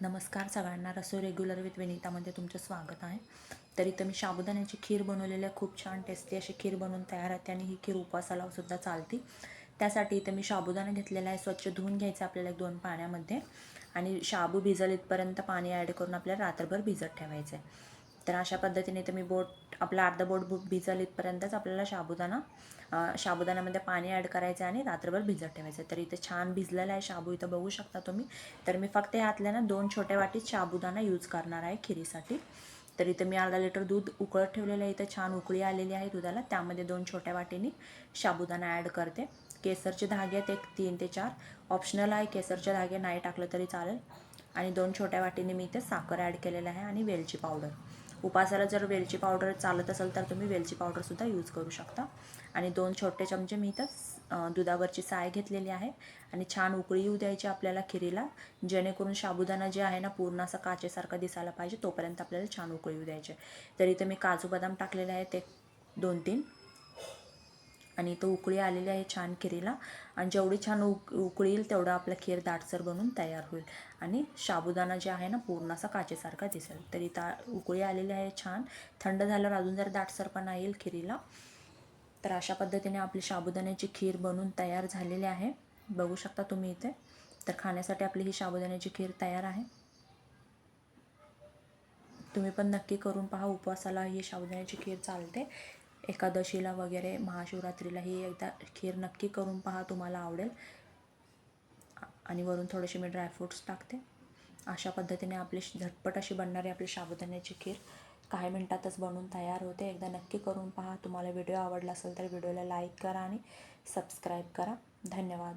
नमस्कार सगळ्यांना रसोई regular with विनीतामध्ये तुमचं स्वागत आहे. तर इथं मी साबुदाण्याची खीर बनवलेली आहे खूप छान टेस्टी अशी खीर बनवून तयार आहे. आणि ही खीर उपवासाला सुद्धा चालते. त्यासाठी इथं मी साबुदाणा घेतलेला आहे स्वच्छ धुवून घ्यायचं आपल्याला एक दोन पाण्यामध्ये. आणि शाबू भिजल इथपर्यंत पाणी ॲड करून आपल्याला रात्रभर भिजत ठेवायचं आहे. तर अशा पद्धतीने तर मी बोट आपला अर्धा बोट बु- भिजल इथपर्यंतच आपल्याला साबुदाणा शाबुदाण्यामध्ये साबुदाण्यामध्ये पाणी ॲड करायचं आणि रात्रभर भिजत ठेवायचं. तर इथं छान भिजलेला आहे शाबू इथं बघू शकता तुम्ही. तर मी फक्त ह्यातल्या ना दोन छोट्या वाटीत साबुदाणा यूज करणार आहे खिरीसाठी. तर इथं मी अर्धा लिटर दूध उकळत ठेवलेलं आहे. इथं छान उकळी आलेली आहे दुधाला. त्यामध्ये दोन छोट्या वाटीने साबुदाणा ॲड करते. केसरचे धागे आहेत एक तीन ते चार. ऑप्शनल आहे केसरचे धागे. नाही टाकलं तरी चालेल. आणि दोन छोट्या वाटीने मी इथे साखर ॲड केलेलं आहे आणि वेलची पावडर. उपासाला जर वेलची पावडर चालत असेल तर तुम्ही वेलची पावडरसुद्धा यूज करू शकता. आणि दोन छोटे चमचे मी इथं दुधावरची साय घेतलेली आहे. आणि छान उकळी येऊ द्यायची आपल्याला खिरीला जेणेकरून साबुदाणा जे आहे ना पूर्ण असा काचेसारखा दिसायला पाहिजे तोपर्यंत आपल्याला छान उकळी येऊ द्यायचे तर इथे मी काजू बदाम टाकलेले आहेत एक दोन तीन. आणि इथं उकळी आलेली आहे छान खिरीला. आणि जेवढी छान उक उकळील तेवढं आपलं खीर दाटसर बनून तयार होईल. आणि साबुदाणा जे आहे ना पूर्ण असा काचेसारखा दिसेल. तर इथं उकळी आलेली आहे छान. थंड झाल्यावर अजून जर दाटसरपणा येईल खिरीला तर अशा पद्धतीने आपली साबुदाण्याची खीर बनून तयार झालेली आहे. बघू शकता तुम्ही इथे. तर खाण्यासाठी आपली ही साबुदाण्याची खीर तयार आहे. तुम्ही पण नक्की करून पहा उपवासाला ही साबुदाण्याची खीर चालते. एकादशीला वगैरे महाशिवरात्रीला ही एकदा खीर नक्की करून पहा तुम्हाला आवडेल. आणि वरून थोडेसे मी ड्रायफ्रूट्स टाकते. अशा पद्धतीने आपली श- झटपट अशी बनणारी आपली साबुदाण्याची खीर काही मिनटातच बनवून तयार होते. एकदा नक्की करून पहा. तुम्हाला व्हिडिओ आवडला असेल तर व्हिडिओला लाईक करा आणि सबस्क्राईब करा. धन्यवाद.